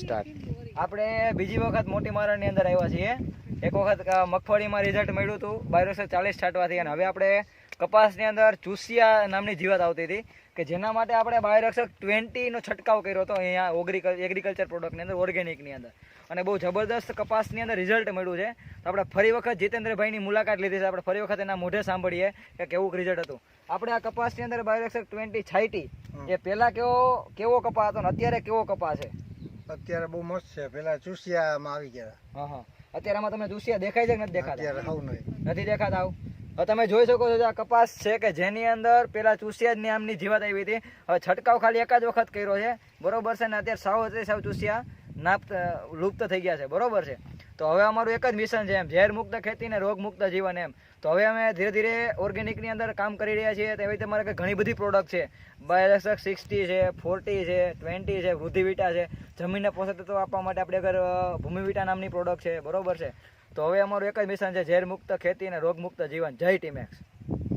Start આપણે બીજી વખત મોટી મારણની અંદર આવ્યા છીએ. એક વખત મગફળીમાં રિઝલ્ટ મળ્યું હતું. બાયરોસર ચાલીસ છાંટવાથી અને હવે આપણે કપાસની અંદર ચૂસિયા નામની જીવાત આવતી હતી કે જેના માટે આપણે બાયોરક્ષક ટ્વેન્ટીનો છંટકાવ કર્યો હતો અહીંયા ઓગ્રીકલ એગ્રીકલ્ચર પ્રોડક્ટની અંદર ઓર્ગેનિકની અંદર. અને બહુ જબરદસ્ત કપાસની અંદર રિઝલ્ટ મળ્યું છે. તો આપણે ફરી વખત જીતેન્દ્રભાઈની મુલાકાત લીધી છે. આપણે ફરી વખત એના મોઢે સાંભળીએ કે કેવું રિઝલ્ટ હતું. આપણે આ કપાસની અંદર બાયોરક્ષક ટ્વેન્ટી છાંટી. એ પહેલાં કેવો કેવો કપા હતો અને અત્યારે કેવો કપા છે? અત્યારે બહુ મસ્ત છે. પેલા ચૂસિયામાં આવી ગયા. હા હા. અત્યારે આમાં તમે દુસિયા દેખાય છે કે નથી દેખાતા? અત્યારે હવ નહીં. નથી દેખાતા આવું? હવે તમે જોઈ શકો છો આ કપાસ છે કે જેની અંદર પેલા ચૂસિયા જ નામની જીવાત આવી હતી. હવે છંટકાવ ખાલી એક જ વખત કર્યો છે. બરોબર છે ને અત્યારે સાવ અત્યારે સાવ ચૂસિયા નાપ લુપ્ત થઈ ગયા છે. બરોબર છે? તો હવે અમારું એક જ મિશન છે એમ ઝેર મુક્ત ખેતી ને રોગ મુક્ત જીવન એમ. તો હવે અમે ધીરે ધીરે ઓર્ગેનિકની અંદર કામ કરી રહ્યા છીએ. તો એવી રીતે અમારે ઘણી બધી પ્રોડક્ટ છે. બાયોલેક્સક સિક્સટી છે ફોર્ટી છે ટ્વેન્ટી છે વૃદ્ધિવિટા છે. જમીનને પોષક તત્વો આપવા માટે આપણે આગળ અ, ભૂમિવિટા નામની પ્રોડક્ટ છે. બરોબર છે? તો હવે અમારું એક જ મિશન છે ઝેર મુક્ત ખેતી અને રોગ મુક્ત જીવન. જય ટીમેક્સ